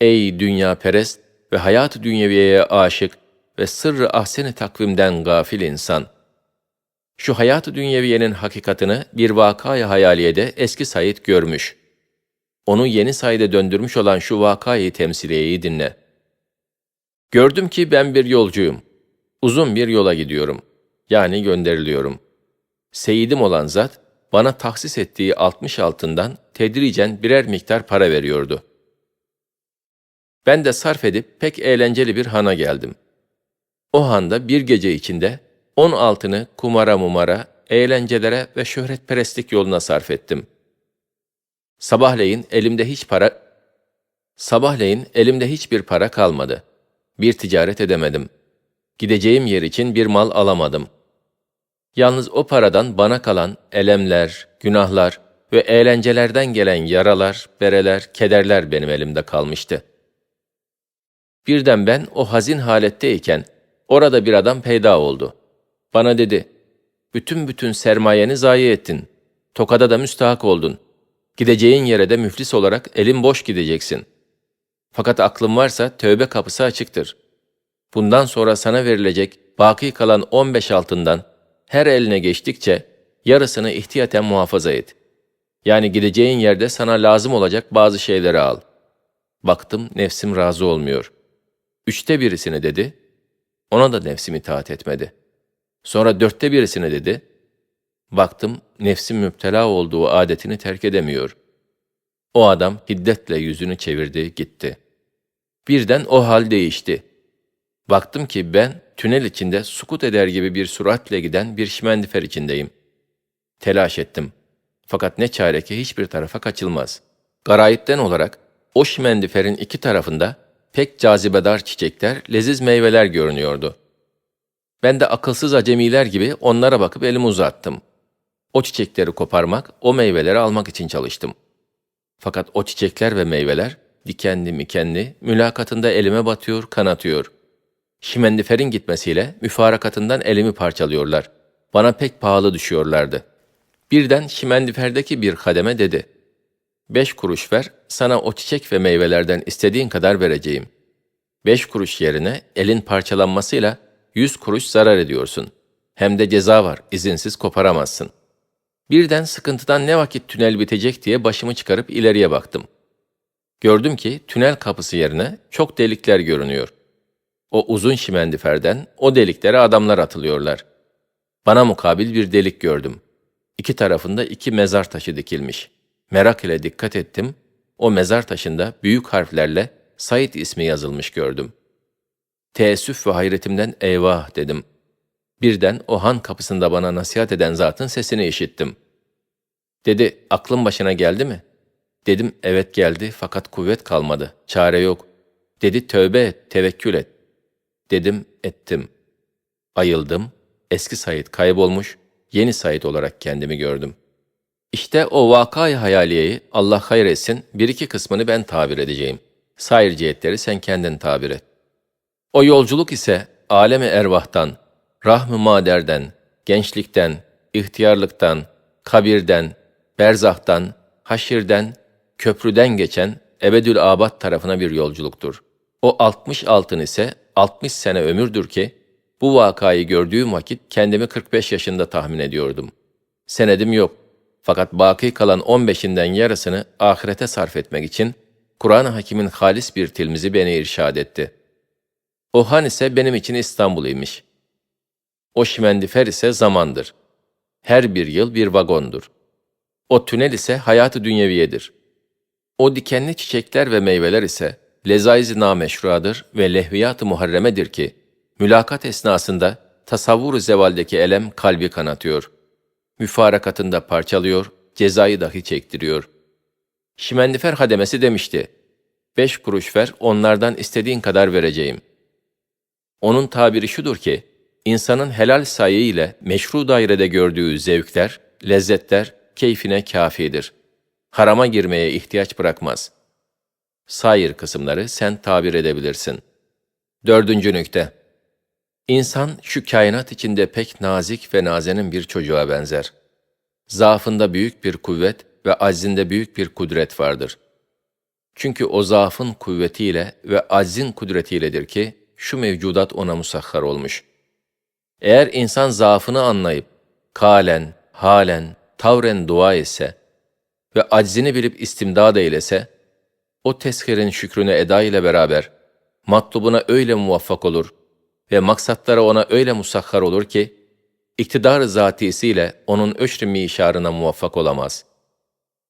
Ey dünya perest ve hayat-ı dünyeviyeye aşık ve sırrı ahsen-i takvimden gafil insan! Şu hayat-ı dünyeviyenin hakikatını bir vakaya hayaliyede eski Said görmüş. Onu yeni Said'e döndürmüş olan şu vakayı temsiliyeyi dinle. Gördüm ki ben bir yolcuyum. Uzun bir yola gidiyorum. Yani gönderiliyorum. Seyidim olan zat, bana tahsis ettiği 60 altından tedricen birer miktar para veriyordu. Ben de sarf edip pek eğlenceli bir hana geldim. O handa bir gece içinde on altını kumara mumara, eğlencelere ve şöhretperestlik yoluna sarf ettim. Sabahleyin elimde hiç para Sabahleyin elimde hiçbir para kalmadı. Bir ticaret edemedim. Gideceğim yer için bir mal alamadım. Yalnız o paradan bana kalan elemler, günahlar ve eğlencelerden gelen yaralar, bereler, kederler benim elimde kalmıştı. Birden ben o hazin haletteyken orada bir adam peyda oldu. Bana dedi, bütün bütün sermayeni zayi ettin. Tokada da müstahak oldun. Gideceğin yere de müflis olarak elin boş gideceksin. Fakat aklın varsa tövbe kapısı açıktır. Bundan sonra sana verilecek baki kalan 15 altından her eline geçtikçe yarısını ihtiyaten muhafaza et. Yani gideceğin yerde sana lazım olacak bazı şeyleri al. Baktım nefsim razı olmuyor. Üçte birisini dedi, ona da nefsim itaat etmedi. Sonra dörtte birisini dedi, baktım nefsim müptela olduğu adetini terk edemiyor. O adam hiddetle yüzünü çevirdi, gitti. Birden o hal değişti. Baktım ki ben tünel içinde sukut eder gibi bir süratle giden bir şimendifer içindeyim. Telaş ettim. Fakat ne çare ki hiçbir tarafa kaçılmaz. Garayipten olarak o şimendiferin iki tarafında pek cazibedar çiçekler, leziz meyveler görünüyordu. Ben de akılsız acemiler gibi onlara bakıp elimi uzattım. O çiçekleri koparmak, o meyveleri almak için çalıştım. Fakat o çiçekler ve meyveler dikenli mikenli, mülakatında elime batıyor, kanatıyor. Şimendiferin gitmesiyle müfarakatından elimi parçalıyorlar. Bana pek pahalı düşüyorlardı. Birden şimendiferdeki bir kademe dedi. Beş kuruş ver, sana o çiçek ve meyvelerden istediğin kadar vereceğim. Beş kuruş yerine elin parçalanmasıyla yüz kuruş zarar ediyorsun. Hem de ceza var, izinsiz koparamazsın. Birden sıkıntıdan ne vakit tünel bitecek diye başımı çıkarıp ileriye baktım. Gördüm ki tünel kapısı yerine çok delikler görünüyor. O uzun şimendiferden o deliklere adamlar atılıyorlar. Bana mukabil bir delik gördüm. İki tarafında iki mezar taşı dikilmiş. Merak ile dikkat ettim. O mezar taşında büyük harflerle Said ismi yazılmış gördüm. Teessüf ve hayretimden eyvah dedim. Birden o han kapısında bana nasihat eden zatın sesini işittim. Dedi, aklın başına geldi mi? Dedim, evet geldi fakat kuvvet kalmadı, çare yok. Dedi, tövbe et, tevekkül et. Dedim, ettim. Ayıldım, eski Said kaybolmuş, yeni Said olarak kendimi gördüm. İşte o vakayı hayaliyeyi Allah hayır etsin, bir iki kısmını ben tabir edeceğim. Sair cihetleri sen kendin tabir et. O yolculuk ise alemi ervahtan, rahm-ı maderden, gençlikten, ihtiyarlıktan, kabirden, berzahtan, haşirden, köprüden geçen ebedül abad tarafına bir yolculuktur. O 60 altın ise 60 sene ömürdür ki, bu vakayı gördüğüm vakit kendimi 45 yaşında tahmin ediyordum. Senedim yok. Fakat baki kalan 15'inden yarısını ahirete sarf etmek için Kur'an-ı Hakim'in halis bir tilmizi beni irşad etti. O han ise benim için İstanbul imiş. O şimendifer ise zamandır. Her bir yıl bir vagondur. O tünel ise hayatı dünyeviyedir. O dikenli çiçekler ve meyveler ise lezaiz-i nameşruadır ve lehviyat-ı muharremedir ki, mülakat esnasında tasavvur zevaldeki elem kalbi kanatıyor. Müfarakatında parçalıyor, cezayı dahi çektiriyor. Şimendifer hademesi demişti, beş kuruş ver, onlardan istediğin kadar vereceğim. Onun tabiri şudur ki, insanın helal sayı ile meşru dairede gördüğü zevkler, lezzetler keyfine kafidir. Harama girmeye ihtiyaç bırakmaz. Sair kısımları sen tabir edebilirsin. Dördüncü nükte. İnsan şu kainat içinde pek nazik ve nazenin bir çocuğa benzer. Zaafında büyük bir kuvvet ve aczinde büyük bir kudret vardır. Çünkü o zaafın kuvvetiyle ve aczin kudretiyledir ki şu mevcudat ona musahhar olmuş. Eğer insan zaafını anlayıp kalen, halen, tavren dua etse ve aczini bilip istimdad eylese, o teshirin şükrünü eda ile beraber matlubuna öyle muvaffak olur ve maksatlara ona öyle musahhar olur ki, iktidar-ı zatisiyle onun öşr-i mişarına muvaffak olamaz.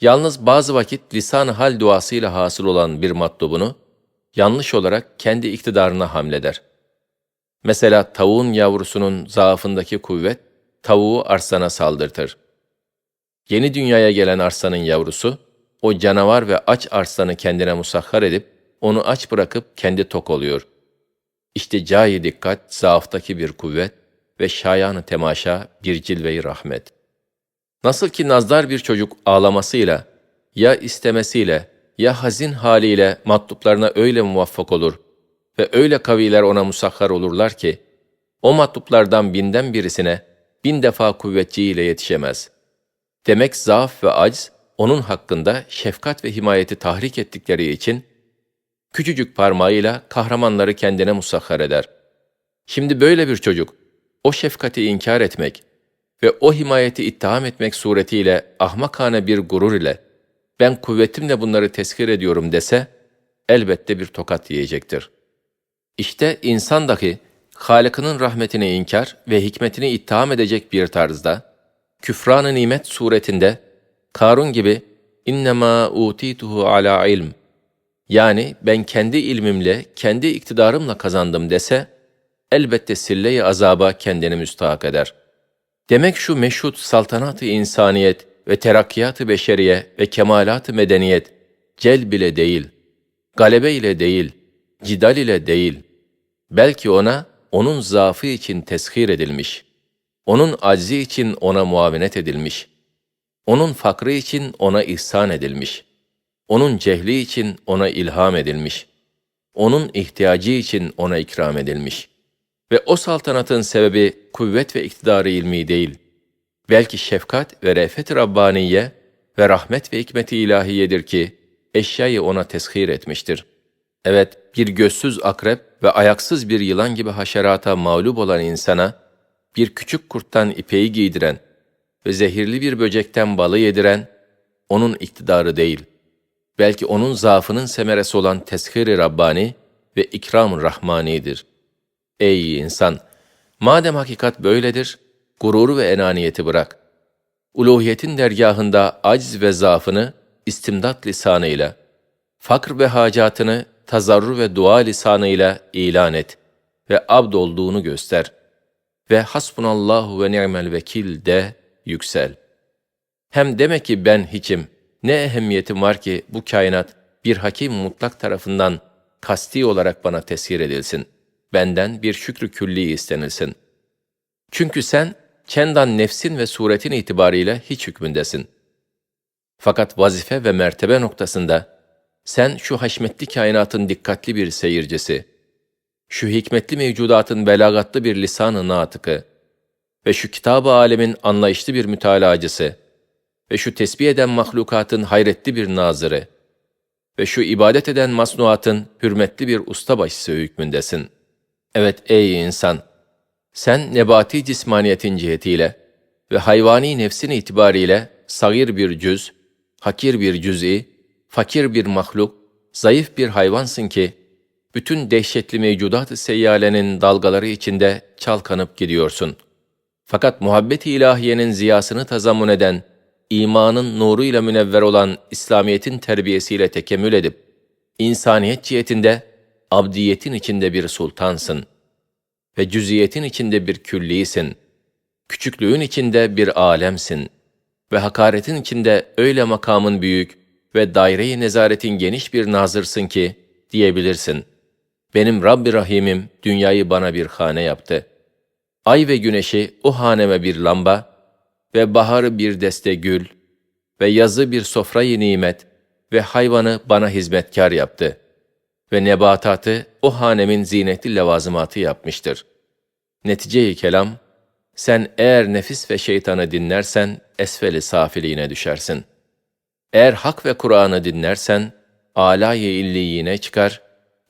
Yalnız bazı vakit lisan-ı hal duasıyla hasıl olan bir matlubunu, yanlış olarak kendi iktidarına hamleder. Mesela tavuğun yavrusunun zaafındaki kuvvet, tavuğu arsana saldırtır. Yeni dünyaya gelen arslanın yavrusu, o canavar ve aç arslanı kendine musahhar edip, onu aç bırakıp kendi tok oluyor. İşte cayi dikkat, zaaftaki bir kuvvet ve şayanı temaşa bir cilve-i rahmet. Nasıl ki nazdar bir çocuk ağlamasıyla, ya istemesiyle, ya hazin haliyle matluplarına öyle muvaffak olur ve öyle kaviler ona musahhar olurlar ki, o matluplardan binden birisine bin defa kuvvetçiyle yetişemez. Demek zaaf ve acz, onun hakkında şefkat ve himayeti tahrik ettikleri için, küçücük parmağıyla kahramanları kendine musahhar eder. Şimdi böyle bir çocuk, o şefkati inkar etmek ve o himayeti ittiham etmek suretiyle ahmakane bir gurur ile, ben kuvvetimle bunları tezkir ediyorum dese, elbette bir tokat yiyecektir. İşte insan dahi, Halık'ının rahmetini inkar ve hikmetini ittiham edecek bir tarzda, küfran-ı nimet suretinde, Karun gibi, innema utituhu ala ilm, yani ben kendi ilmimle, kendi iktidarımla kazandım dese, elbette sille-i azaba kendini müstahak eder. Demek şu meşhut saltanat-ı insaniyet ve terakkiyat-ı beşeriye ve kemalat-ı medeniyet, cel bile değil, galebe ile değil, cidal ile değil, belki ona, onun zaafı için teshir edilmiş, onun aczi için ona muavenet edilmiş, onun fakrı için ona ihsan edilmiş, onun cehli için ona ilham edilmiş, onun ihtiyacı için ona ikram edilmiş. Ve o saltanatın sebebi kuvvet ve iktidarı ilmi değil, belki şefkat ve refet Rabbaniye ve rahmet ve hikmeti ilahiyedir ki, eşyayı ona teshir etmiştir. Evet, bir gözsüz akrep ve ayaksız bir yılan gibi haşerata mağlup olan insana, bir küçük kurttan ipeği giydiren ve zehirli bir böcekten balı yediren, onun iktidarı değil, belki onun zaafının semeresi olan teshir-i Rabbani ve ikram-ı Rahmani'dir. Ey insan! Madem hakikat böyledir, gururu ve enaniyeti bırak. Uluhiyetin dergahında aciz ve zaafını istimdat lisanıyla, fakr ve hacatını tazarru ve dua lisanıyla ilan et ve abd olduğunu göster. Ve hasbunallahu ve ni'mel vekil de yüksel. Hem deme ki ben hiçim, ne ehemmiyetim var ki bu kainat bir hakim mutlak tarafından kasti olarak bana tesir edilsin. Benden bir şükrü külli istenilsin. Çünkü sen kendan nefsin ve suretin itibariyle hiç hükmündesin. Fakat vazife ve mertebe noktasında sen şu haşmetli kainatın dikkatli bir seyircisi, şu hikmetli mevcudatın belagatlı bir lisan-ı natıkı ve şu kitab-ı alemin anlayışlı bir mütalacısı ve şu tesbih eden mahlukatın hayretli bir nazırı ve şu ibadet eden masnuatın hürmetli bir ustabaşısı hükmündesin. Evet ey insan! Sen nebati cismaniyetin cihetiyle ve hayvani nefsin itibariyle sagir bir cüz, hakir bir cüz'i, fakir bir mahluk, zayıf bir hayvansın ki, bütün dehşetli mevcudat-ı seyyalenin dalgaları içinde çalkanıp gidiyorsun. Fakat muhabbet-i ilahiyenin ziyasını tazammun eden, imanın nuruyla münevver olan İslamiyet'in terbiyesiyle tekemmül edip, insaniyet cihetinde, abdiyetin içinde bir sultansın ve cüziyetin içinde bir küllisin, küçüklüğün içinde bir alemsin ve hakaretin içinde öyle makamın büyük ve daire-i nezaretin geniş bir nazırsın ki, diyebilirsin, benim Rabbi Rahim'im dünyayı bana bir hane yaptı. Ay ve güneşi o haneme bir lamba, ve baharı bir deste gül ve yazı bir sofrayı nimet ve hayvanı bana hizmetkar yaptı ve nebatatı o hanemin zinetli levazımatı yapmıştır. Netice-i kelam, sen eğer nefis ve şeytanı dinlersen esfeli safiliğine düşersin. Eğer hak ve Kur'an'ı dinlersen âlâ-i illiyine çıkar,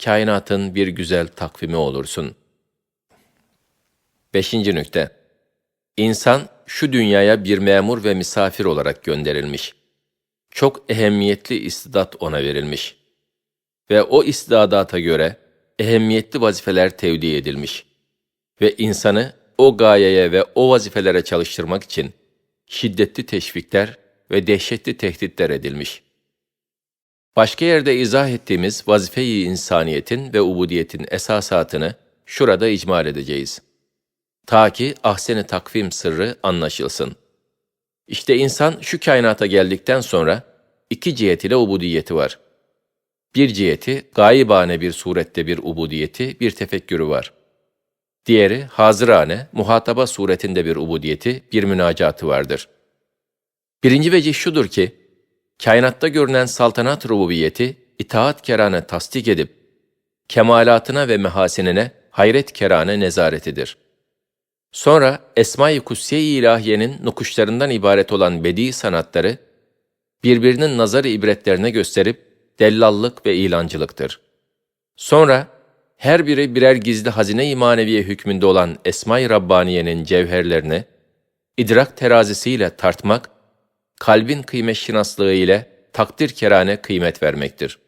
kainatın bir güzel takvimi olursun. Beşinci nükte. İnsan şu dünyaya bir memur ve misafir olarak gönderilmiş. Çok ehemmiyetli istidat ona verilmiş. Ve o istidadata göre ehemmiyetli vazifeler tevdi edilmiş. Ve insanı o gayeye ve o vazifelere çalıştırmak için şiddetli teşvikler ve dehşetli tehditler edilmiş. Başka yerde izah ettiğimiz vazife-i insaniyetin ve ubudiyetin esasatını şurada icmal edeceğiz. Ta ki ahsen-i takvim sırrı anlaşılsın. İşte insan şu kainata geldikten sonra iki cihet ile ubudiyeti var. Bir ciheti, gayibane bir surette bir ubudiyeti, bir tefekkürü var. Diğeri, hazırane, muhataba suretinde bir ubudiyeti, bir münacatı vardır. Birinci vecih şudur ki, kainatta görünen saltanat rububiyeti, itaat kerane tasdik edip, kemalatına ve mehasinine hayret kerane nezaretidir. Sonra Esma-i Kutsiye-i İlahiye'nin nukuşlarından ibaret olan bedi sanatları, birbirinin nazar ibretlerine gösterip dellallık ve ilancılıktır. Sonra her biri birer gizli hazine-i maneviye hükmünde olan Esma-i Rabbaniye'nin cevherlerini idrak terazisiyle tartmak, kalbin kıymet şinaslığı ile takdir kerane kıymet vermektir.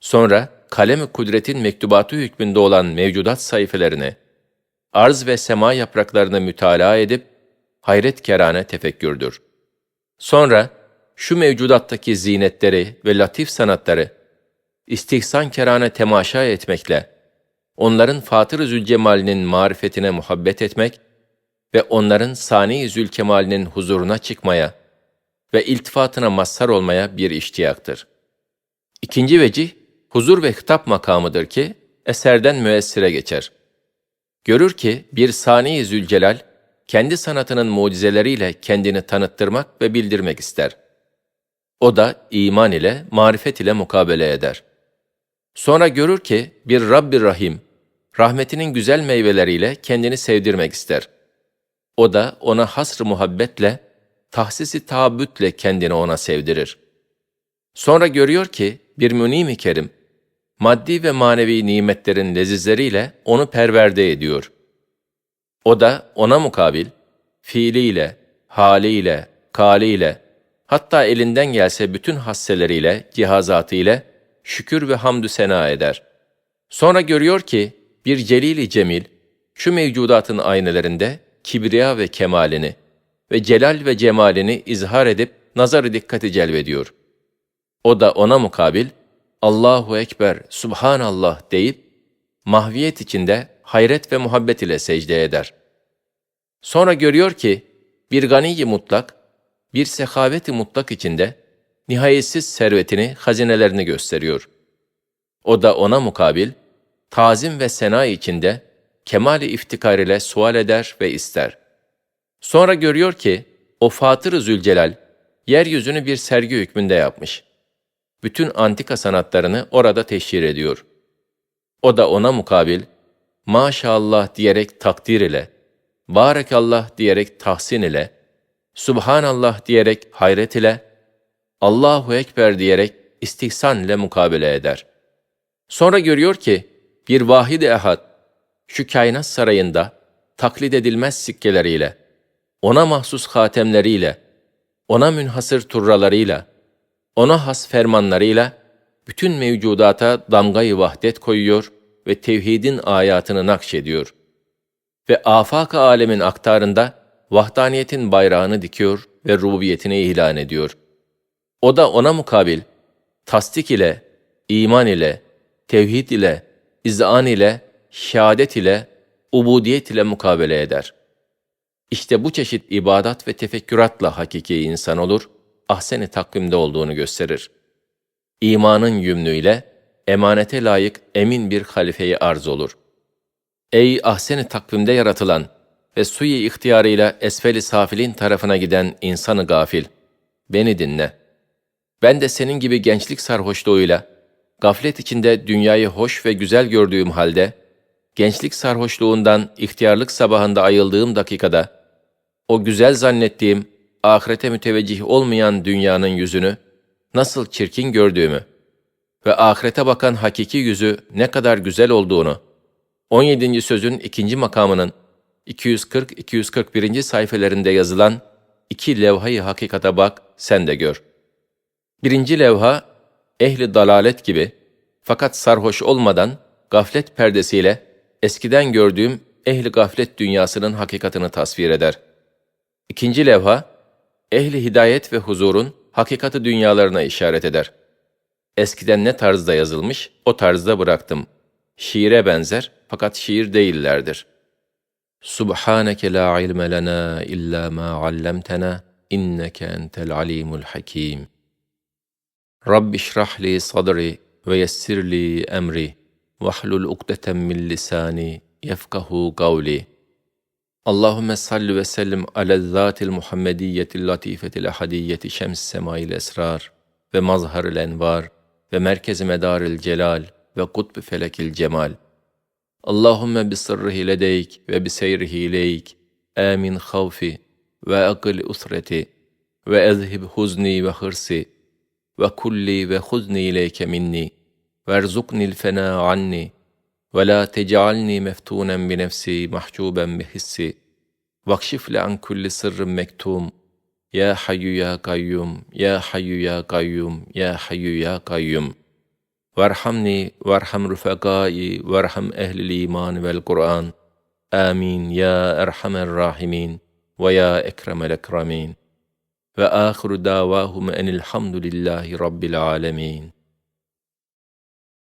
Sonra kalem-i kudretin mektubatı hükmünde olan mevcudat sayfelerini, arz ve sema yapraklarını mütalaa edip hayret kerane tefekkürdür. Sonra şu mevcudattaki zinetleri ve latif sanatları istihsan kerane temaşa etmekle onların Fatır-ı Zülcemal'inin marifetine muhabbet etmek ve onların Sani-i Zülkemal'inin huzuruna çıkmaya ve iltifatına mazhar olmaya bir iştiyaktır. İkinci vecih, huzur ve hitap makamıdır ki, eserden müessire geçer. Görür ki bir Sani-i Zülcelal, kendi sanatının mucizeleriyle kendini tanıttırmak ve bildirmek ister. O da iman ile, marifet ile mukabele eder. Sonra görür ki bir Rabbi Rahim, rahmetinin güzel meyveleriyle kendini sevdirmek ister. O da ona hasr muhabbetle, tahsisi taabbütle kendini ona sevdirir. Sonra görüyor ki bir münim-i kerim, maddi ve manevi nimetlerin lezizleriyle onu perverde ediyor. O da ona mukabil, fiiliyle, haliyle, kaliyle, hatta elinden gelse bütün hasseleriyle, cihazatıyla şükür ve hamdü sena eder. Sonra görüyor ki bir celili cemil, şu mevcudatın aynelerinde kibriya ve kemalini ve celal ve cemalini izhar edip nazarı dikkati celbediyor. O da ona mukabil, Allahu Ekber, Subhanallah deyip, mahviyet içinde hayret ve muhabbet ile secde eder. Sonra görüyor ki, bir ganiyi mutlak, bir sehaveti mutlak içinde, nihayetsiz servetini, hazinelerini gösteriyor. O da ona mukabil, tazim ve sena içinde, kemali iftikar ile sual eder ve ister. Sonra görüyor ki, o Fatır-ı Zülcelal, yeryüzünü bir sergi hükmünde yapmış.'' Bütün antika sanatlarını orada teşhir ediyor. O da ona mukabil, maşallah diyerek takdir ile, barekallah diyerek tahsin ile, subhanallah diyerek hayret ile, Allahu Ekber diyerek istihsan ile mukabele eder. Sonra görüyor ki, bir vahid-i ehad, şu kainat sarayında, taklit edilmez sikkeleriyle, ona mahsus hatemleriyle, ona münhasır turralarıyla, ona has fermanlarıyla bütün mevcudata damgayı vahdet koyuyor ve tevhidin ayatını nakşediyor. Ve afak alemin aktarında vahdaniyetin bayrağını dikiyor ve rububiyetini ilan ediyor. O da ona mukabil, tasdik ile, iman ile, tevhid ile, izan ile, şehadet ile, ubudiyet ile mukabele eder. İşte bu çeşit ibadat ve tefekküratla hakiki insan olur ahsen-i takvimde olduğunu gösterir. İmanın yümnüyle emanete layık emin bir halifeyi arz olur. Ey ahsen-i takvimde yaratılan ve suyu ihtiyarıyla esfeli safilin tarafına giden insanı gafil, beni dinle. Ben de senin gibi gençlik sarhoşluğuyla, gaflet içinde dünyayı hoş ve güzel gördüğüm halde, gençlik sarhoşluğundan ihtiyarlık sabahında ayıldığım dakikada, o güzel zannettiğim ahirete müteveccih olmayan dünyanın yüzünü nasıl çirkin gördüğümü ve ahirete bakan hakiki yüzü ne kadar güzel olduğunu, 17. sözün ikinci makamının 240-241. sayfelerinde yazılan iki levhayı hakikata bak, sen de gör. Birinci levha, ehli dalalet gibi, fakat sarhoş olmadan, gaflet perdesiyle, eskiden gördüğüm ehli gaflet dünyasının hakikatini tasvir eder. İkinci levha, ehli hidayet ve huzurun hakikati dünyalarına işaret eder. Eskiden ne tarzda yazılmış, o tarzda bıraktım. Şiire benzer, fakat şiir değillerdir. Subhaneke la ilme lena illa ma allamtena inneke entel alimul hakim. Rabbi şrah li sadri ve yessir li emri vahlul ukdeten min lisani yefkahu kavli. اللهم صل وسلم على الذات المحمدية اللطيفة الأحدية شمس سماء الأسرار ومظهر الأنوار ومركز مدار الجلال وقطب فلك الجمال اللهم بسره لديك وبسيره إليك آمن خوفي وأقل أسرتي وأذهب حزني وحرصي وكلي وخذني إليك مني وارزقني الفناء عني ولا تجعلني مفتونا بنفسي محجوبا بحسي واكشف لي عن كل سر مكتوم. يا حي يا قيوم يا حي يا قيوم يا حي يا قيوم. وارحمني وارحم رفقائي وارحم أهل الإيمان والقرآن. آمين يا أرحم الراحمين ويا أكرم الأكرمين. وآخر دعواهم أن الحمد لله رب العالمين.